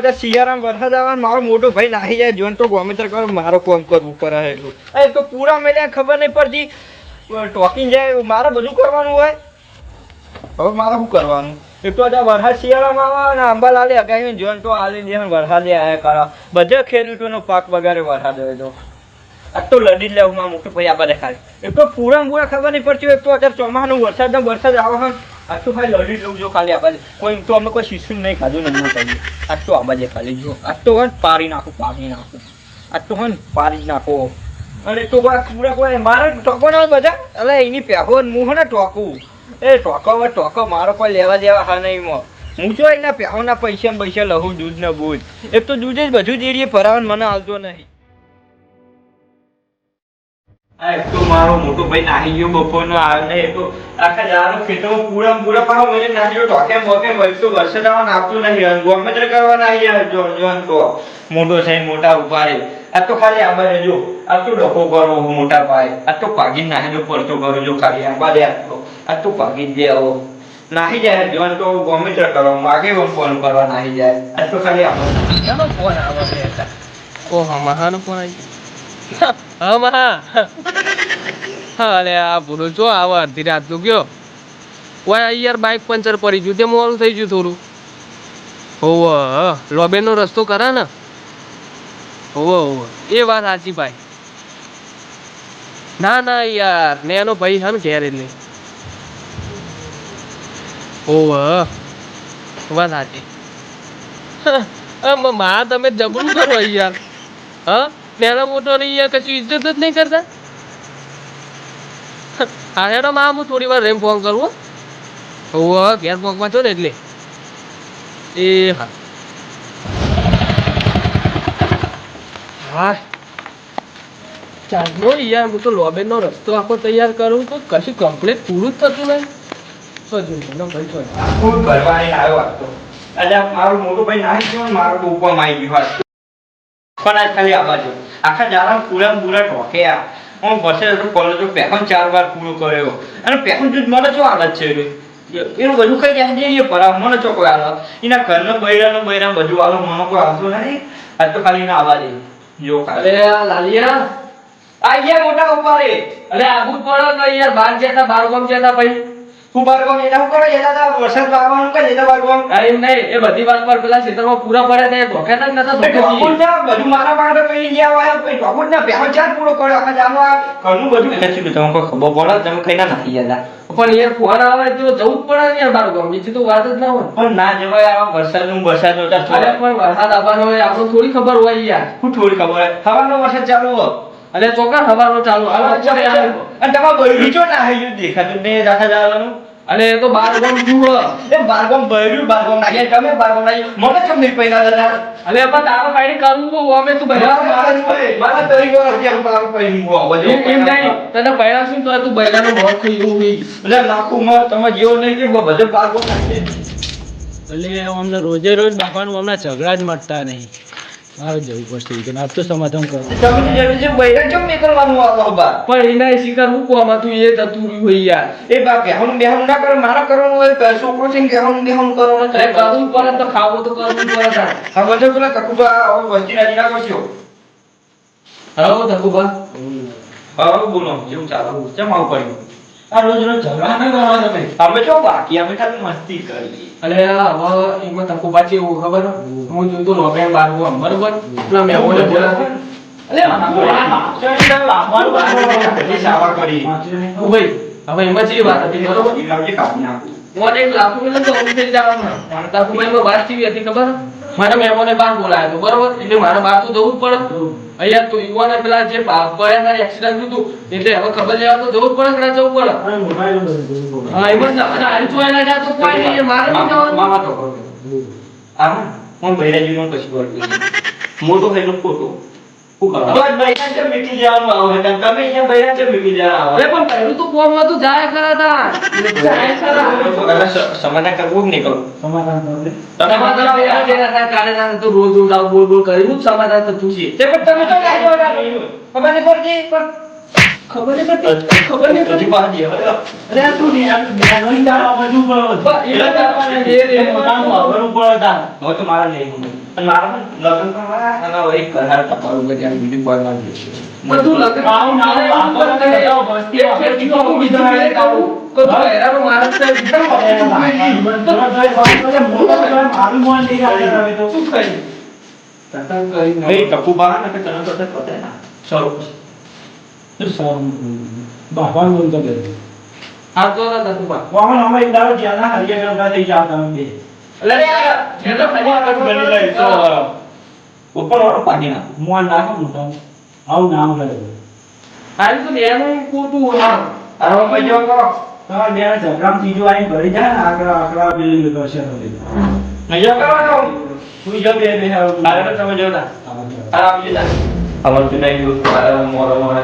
આ એક શિયાળામાં વરસાદ આવે ને મારો મોટો ભાઈ નાહી જાય, જોન તો ગોમિત્ર કરો મારો કોમ કરવું પડે એટલું. આ તો પૂરા મેલ્યા ખબર નહીં પડતી ટોકિંગ જાય મારે બધું કરવાનું હોય? હવે મારે શું કરવાનું? એક તો અત્યારે વરસાદ શિયાળામાં આવે ને અંબાલાલે અગાઈ જોન તો આલી દે વરસાદે આયા કરો. બધે ખેડૂતોનો પાક વગાડે વરસાદ હોય તો. આ તો લડી લેવું, મારા મોટો ભાઈ આપણે ખાલી એક તો પૂરા પૂરા ખબર નહીં પડતી એક તો અત્યારે ચોમાસાનું વરસાદ વરસાદ આવે છે આ ખાલી લડી લઉં જો ખાલી આપણે કોઈ તો અમે કોઈ શિશુ નહીં ખાધું નહીં એમનું કહીએ આ તો આ બાજે ખાલી જો આટલું હોય ને પારી નાખું પારી નાખું. આટલું હોય ને પારી નાખો. અને તો પૂરા કોઈ મારે ટોકો ના બધા? એટલે એની પહેવો ને હું ને ટોકું. એ ટોકો હવે ટોકો, મારો કોઈ લેવા દેવા હા નહીં મો. હું જો એના પહેવાના પૈસા પૈસા લઉં દૂધ ને બૂધ. એક તો દૂધ જ બધું જ એરીએ ભરાવાનું મને આવતો નહીં. આ એક તો મારો મોટો ભાઈ નાહી ગયો બપોરનો આવે એ તો આખા ખેતરમાં પૂરા મને નાહી ટોકે મોકે વળતો વરસાદ આવવાનું આપતું નહીં. અને ગોમેત્ર કરવા નાહી જાય જો જોન તો મોટો થઈને મોટા ઊભા આ તો ખાલી આમાં રહેજો આ તો ડખો કરો મોટા પાય. આ તો પાગી નાહી જો પડતો કરો જો ખાલી આંબા દે આ તો. આ તો પાગી જ દે આવો. નાહી જાય જોન તો ગોમેત્ર કરો. માગે ફોન કરવા નાહી જાય. આ તો ખાલી આમાં ફોન આવે છે. ઓહો મહાનો ફોન આવી હા, મા, હા. અરે આ ભૂલો જો આવો અડધી રાતનું ગયો. ઓય યાર બાઇક પંચર પડી ગયું, તે મોડું થઈ ગયું થોડું. હોવ લોબેનો રસ્તો કરા ને. હોવ હોવ. એ વાત સાચી ભાઈ. ના ના, યાર ને એનો ભાઈ હમ ને ઘેર એટલે હોવ વાત સાચી. માં તમે જબરું કરો યાર. હા? નાના મોટો ને યાર, કશું ઇજ્જત જ નહીં કરતા. હા, હેડો, માં, હું થોડી વાર રેમ ફોન કરું હોવ ઘેર પોકમાં છો ને એટલે. એ, હા. હા. ચાલો યાર, હું તો લોબેનનો રસ્તો આખો તૈયાર કરું, તો કશું કમ્પ્લીટ પૂરું જ થતું નહીં. એટલે મારો મોટો ભાઈ નાહી ગયો ને મારો આવી ગયો પણ આ ખાલી આ બાજુ? આખા દાડા પૂરા પૂરા ઢોક્યા હું બસે કોલેજો પેહન ચાર વાર પૂરો કર્યો. અને પેહન જૂજ મને શું હાલત છે એનું? બધું કઈ જાય છે એ પરા મને ચો કોઈ હાલત એના ઘરનો બૈરાનો બૈરા બધું હાલો મને કોઈ હાલતું નથી. આ તો ખાલી ના આવા દે જો કાલે લાલિયા. આ ગયા મોટા ઉપાડે. અરે જ પડો તો યાર બાર જતા બાર ગામ જતા પછી. હું બારગામ એના હું એના તો વરસાદ આવવાનું કે એના બારગામ અરે નહીં એ બધી વાત પર પેલા ક્ષેત્રમાં પૂરા પડે હતા એ જ નતા ઢોકું ના બધું મારા માટે પડી ગયા હોય કોઈ ઢોકું ના પહેલો ચાર પૂરો કર્યો આખા જામમાં ઘરનું બધું એટલે શું તમે ખબર પડે? તમે કઈ ના નાખી પણ યાર ફોન આવે તો જવું જ પડે ને યાર બાર ગામ બીજી તો વાત જ ના હોય. પણ ના જવાય વરસાદનું વરસાદ હોતા અરે પણ વરસાદ આવવાનો હોય આપણને થોડી ખબર હોય યાર. હું થોડી ખબર હોય. હવાનો વરસાદ ચાલુ હોય. અને ચોકા હવાનો ચાલુ? આવે. અને તમારે બગીચો ના આવ્યું દેખાતું ને રાખા જવાનું. અને એ તો બારગામ જુઓ. એ બારગામ બૈરું બારગામ નાખે તમે બારગામ નાખી મને કેમ નહીં પૈના હતા અને પણ તારો કાઢી કરું અમે તું બહેરા મારા મારા મારા તરી વાર અત્યારે મારું પૈનું હોવા એમ એમ નહીં. તને બહેરા શું તો તું બહેરાનો ભાવ થઈ ગયો નહીં એટલે લાખો માં તમે જેવો નહીં કે બધે બારગામ નાખી એટલે અમને રોજે રોજ બાપાનું અમને ઝઘડા જ મટતા નહીં. મારે જવું પડશે કે આજ તો સમાધાન કરો. તમને જરૂર છે બૈરા કેમ નીકળવાનું આવો બા. પણ એના શિકાર હું કોમાં તું એ થતું રહ્યું હોય યાર. એ બા બેહવાનું બેહવાનું ના કરે મારા કરવાનું હોય તો છોકરો છે ને બેહવાનું બેહવાનું કરવાનું છે કરવું પડે તો ખાવું તો કરવું જ પડે. હા બધે પેલા કકુબા વસ્તી રાજી ના કરશો હલો તકુબા હા બોલો જેમ ચાલો. કેમ આવું પડ્યું? આ રોજ રોજ ઝઘડા ના કરો તમે? અમે છો બાકી અમે ખાલી મસ્તી કરી અલે હવે એમાં તકો પાછી એવું ખબર હું? હું જોતો લોબે બાર હું અમર બન એટલે મેં ઓલે બોલા અલે ભાઈ હવે એમાં જે વાત હતી બરોબર? મને એક લાખો મિલન તો ઓફિસે જવાનું મને ધકુભાઈ માં વાત કેવી હતી ખબર? મારા મહેમાને બહાર બોલાયો હતો બરોબર? એટલે મારે બહાર તો જવું પડે. અહીંયા તો યુવાને પેલા જે બાપ પડ્યા ના એક્સિડન્ટ થયું હતું એટલે હવે ખબર લેવા તો જવું પડે કે ના જવું પડે. હા એમાં જ- અને આ જોયેલા જ્યાં તો કોઈ નહીં, મારે નહીં જવાનું. મામા તો આમ હું નો કશું કરતો મોટો થઈને ખોટો. સમાધાન કરવું નહીં કરવું સમાધાન બે આ જેના થાય કાલે ના તો રોજ રોજ આવું બોલ બોલ કરી સમાધાન થતું છે તે પણ તમે તો. ખબર નહીં પડતી? ખબર ખબર હવે. અરે તું બધું પડો એ રે પડે તાર તો મારા હું. તો નહીં આ તો. વાહન અમે એક દાડો જ્યાં ના હરિયા કરતા થઈ જતા બે ઉપર વાળો પાણી ના મોન નાખો મોટા આવું નામ કરે. તો કરો. બે ત્રીજું આવીને ભરી જાય ને આકડા આકડા કરશે તો. કરો જાઓ બે બે મારે તો તમે જોતા. આરામ લીધા અમર તો નહીં ગયું મારે મોરો મોરે.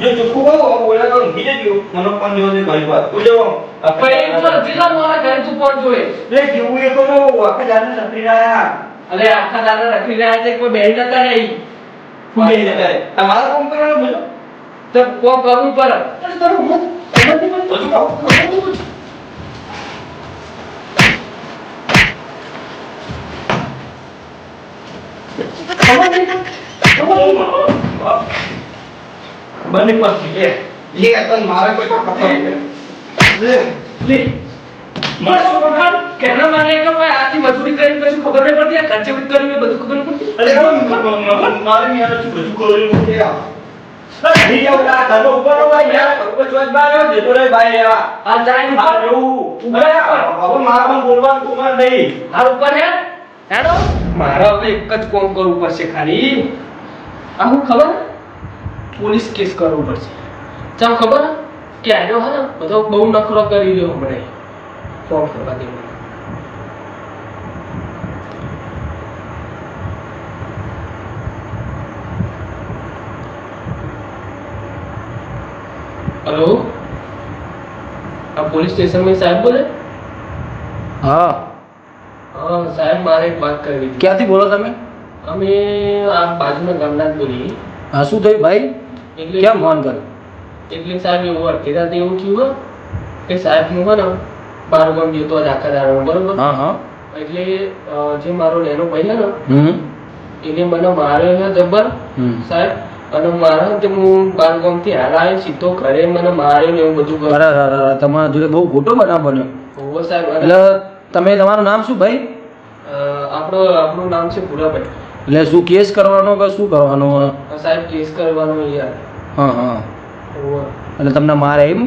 જો ચૂકું બોલે તો બીજે ગયું મને પણ જો છે વાત તું જો પણ એ તો જેટલા મારા ઘરે તું પણ જોઈ. લે કેવું એ તો આખા દાદા સપરી રહ્યા. અલે આખા દાડા રખડી રહ્યા છે કોઈ બેન નતા રહી? તમારા કોમ કરવાનું બોલો. તો કોમ કરવું પડે તારું મત બધું ખાઓ બની પછી એ લે તન મારે કોઈ પકડ કેના માને આટલી મજૂરી કરીને ખબર નહીં પડતી આ ખર્ચે બી કર્યું બધું ખબર મારે યાર બધું આ ઉપર હોય યાર ઉપર રે ભાઈ આ આ આ હવે મારા પણ બોલવાનું કુમાર નહીં હાર ઉપર હે હેડો મારે હવે એક જ કોમ કરવું પડશે ખાલી. આ હું ખબર? પોલીસ કેસ કરવો પડશે. ચમ ખબર? કે આનો હે ને બધો બહુ નખરો કરી રહ્યો હમણાં. ફોન કરવા દે હલો? આ પોલીસ સ્ટેશનમાં સાહેબ બોલે? હા. હા સાહેબ મારે એક વાત કરવી હતી. ક્યાંથી બોલો તમે? અમે આ બાજુના ગામના જ બોલીએ. હા શું થયું ભાઈ? એટલે કેમ ફોન કર્યો? એટલે સાહેબ એવું અડધેરાતે એવું થયું કે સાહેબ હું હે ને બાર ગામ જતો હતો આખા દાડામાં બરોબર? હા હા. એટલે જે મારો નેનો ભાઈ હે ને હમ. એને મને માર્યો છે જબ્બર હમ. સાહેબ. અને મારા તે હું બાર ગામથી હાલ આવ્યો સીધો ઘરે મને માર્યો ને એવું બધું અરે, તમારા જોડે બહુ ખોટો બનાવ બન્યો. હોવે સાહેબ એટલે તમે તમારું નામ શું ભાઈ? આપણો આપણું નામ છે ભૂરાભાઈ. એટલે શું કેસ કરવાનો કે શું કરવાનો સાહેબ કેસ કરવાનો યાર. હા હા. એટલે તમને મારે એમ?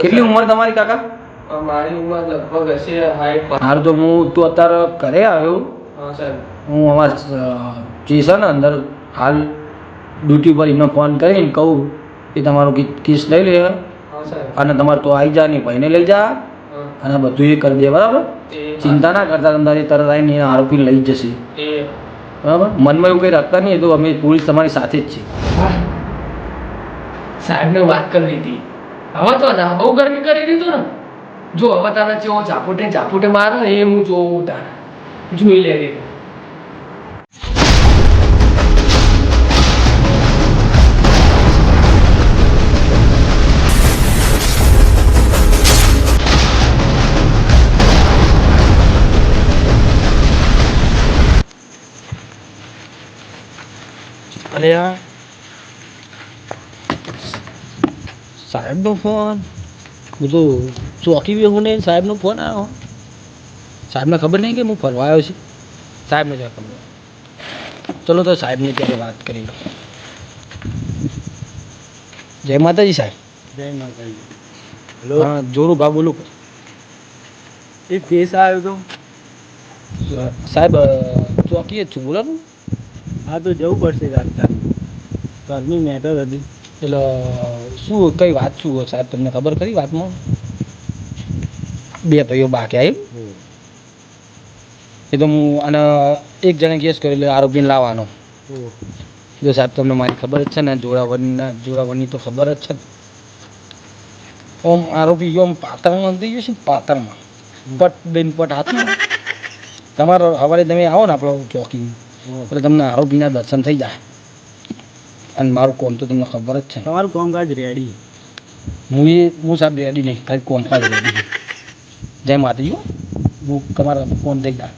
કેટલી ઉંમર તમારી કાકા? મારી ઉંમર લગભગ હશે હાઈટ હાલ તો હું તું અત્યારે ઘરે આવ્યો. હા સાહેબ. હું અમારા જે છે ને અંદર હાલ ડ્યુટી પર એમને ફોન કરીને કહું કે તમારું કેસ લઈ લે. અને તમારે તો આવી જા નહીં ભાઈને લઈ જા. અને બધું એ કરી દે બરાબર? ચિંતા ના કરતા તમારે તરત આવીને આરોપી લઈ જશે. બરાબર? મનમાં એવું કંઈ રાખતા નહીં તો અમે પોલીસ તમારી સાથે જ છીએ. સાહેબને વાત કરી લીધી. હવે તો ના, બહુ ગરમી કરી દીધું ને. જો હવે તારે જેવો ઝાપુટે ઝાપુટે મારે એ હું જોઉં તારે. જોઈ લે રે. અરે આ સાહેબનો ફોન. હું તો ચોકી ગયો હું નહીં સાહેબનો ફોન આવ્યો સાહેબને ખબર નહીં કે હું ફરવા આવ્યો છું? સાહેબને જ ખબર. ચલો તો સાહેબની ત્યારે વાત કરી લો જય માતાજી સાહેબ. જય માતાજી. હા જોરું ભાવ બોલું. એ કેસ આવ્યો તો? સાહેબ ચોકીએ જ છું. બોલો હા તો જવું પડશે ઘરની મેટર હતી. એટલે શું કઈ વાત શું હોય? સાહેબ તમને ખબર ખરી વાતમાં? બે ભાઈઓ બાકી એમ એ તો હું અને એક જણે કેસ કરેલો આરોપીને લાવવાનો. જો સાહેબ તમને મારી ખબર જ છે ને જોડાવરના જોડાવરની તો ખબર જ છે. ઓમ આરોપી ગયો પાતળમાં થઈ ગયો છે પાતળમાં. પટ બેન પટ હાથમાં. તમારો સવારે તમે આવો ને આપણો ચોકી એટલે તમને આરોપીના દર્શન થઈ જાય. અને મારું કોમ તો તમને ખબર જ છે. તમારું કામકાજ રેડી હું એ હું સાહેબ રેડી નહીં ખાલી કોન કાજ રેડી છું. જય માતાજી હો. હું તમારા ફોન દઈ ગયા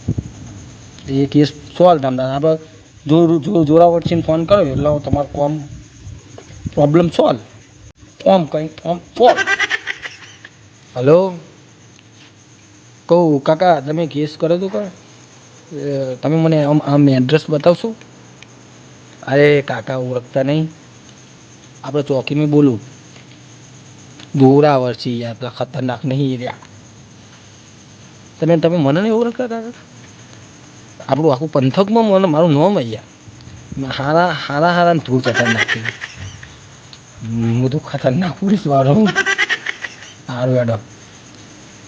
એ કેસ સોલ્વ તમને આપણે જો જો જોરાવરસિંહ ફોન કર્યો એટલે હું તમારું કોમ પ્રોબ્લેમ સોલ્વ ઓમ કંઈ ઓમ સોલ્વ હલો? કહું કાકા તમે કેસ કર્યો હતો કા તમે મને આમ આમ એડ્રેસ બતાવશો? અરે કાકા ઓળખતા નહીં. આપણે ચોકીમાં બોલું. દોરાવર છે યાર, પેલા ખતરનાક નહીં રહ્યા. તમે તમે મને નહીં ઓળખતા કાકા આપણું આખું પંથકમાં મને, મારું નામ અહીંયા હારા હારા હારા ને ધૂળ ખતરનાક હું તો ખતરનાક પુરુષ વાળો હું સારું એડો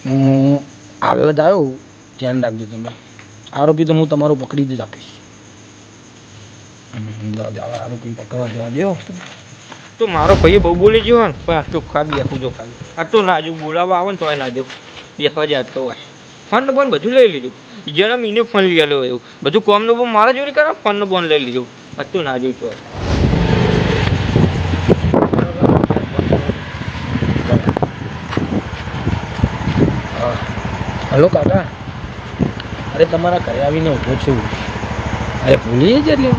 હું આગળ જ આવ્યો ધ્યાન રાખજો તમે. આરોપી તો હું તમારું પકડી જ આપીશ. તો મારો ભાઈ બહુ બોલી ગયો ને, પણ આ તો ખાલી બેઠું જો ખાલી. આ તો નાજુ બોલાવવા આવે ને તો ના દેવું. બેસવા જ તો હોય. ફંડ બોન બધું લઈ લીધું. જેના મીને ફોન લઈ આવેલો એવું. બધું કોમનું બોન મારા જોડે કરે ફોનનો બોન લઈ લીધું. આ તો નાજુ તો હલો કાકા. અરે તમારા ઘરે આવીને ઊભો છું. અરે ભૂલી જ એટલે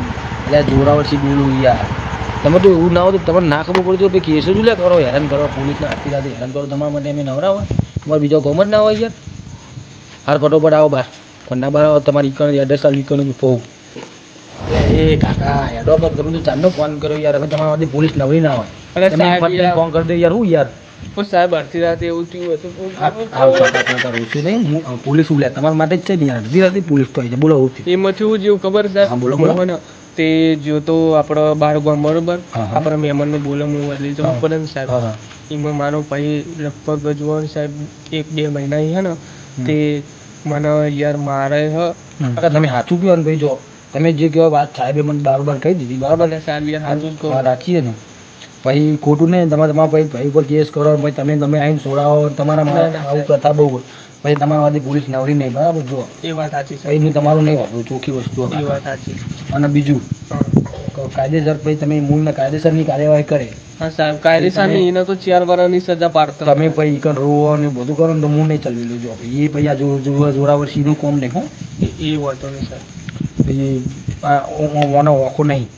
એટલે જોરાવરથી બોલું યાર. તમે તો એવું ના હોય તો તમને ના ખબર પડતી હોય કેસ જ લે કરો હેરાન કરો પોલીસને આટલી રાતે હેરાન કરો તમારા માટે અમે નવરા હોય. તમારે બીજો ગમ જ ના હોય યાર. હાર ફટોફટ આવો બહાર. કોના બહાર આવો તમારી ઈકણ એડ્રેસ આ લીકણ પોવું એ કાકા હેડો પર તમે તો ચાંદનો ફોન કર્યો યાર. હવે તમારા માટે પોલીસ નવરી ના હોય. તમે. ફોન કરી દે યાર. હું યાર? સાહેબ અડધી રાતે એવું થયું હતું આવ પોલીસ ઉલ્યા તમારા માટે જ છે ને અડધી રાતે પોલીસ તો છે બોલો એમાંથી હું જેવું ખબર છે બોલો, બોલો. તે જો તો આપણો બાર ગામ બરોબર. આપણા મહેમાનને બોલાવવું હોય બદલી જવું પડે ને સાહેબ એમાં મારો ભાઈ લગભગ જુઓ ને સાહેબ એક બે મહિના હે ને તે મને યાર મારે હ. તમે સાચું કહો ને ભાઈ જો. તમે જે કહો વાત સાહેબે મને બરાબર કહી દીધી. બરાબર ને સાહેબ યાર સાચું જ કહો. રાખીએ ને. પછી ખોટું નહીં તમારે તમારા ભાઈ ભાઈ ઉપર કેસ કરો પછી તમે તમે આવીને છોડાવો તમારા ના, આવું પ્રથા બહુ. પછી તમારા માંથી પોલીસ નવરી નહીં બરાબર જો એ વાત સાચી છે એનું તમારું નહીં વાપરું ચોખ્ખી વસ્તુ એ વાત સાચી. અને બીજું કાયદેસર પછી તમે મૂળને કાયદેસરની કાર્યવાહી કરે. હા સાહેબ કાયદેસરની એને તો ચાર વર્ષની સજા પાડતો. તમે પછી રોવો ને બધું કરો ને તો મૂળ નહીં ચલવી લેજો એ પછી આ જોરાવર સીધું કોમ નહીં હો. એ- વાંધો નહીં સાહેબ. પછી ઓનો ઓખો નહીં.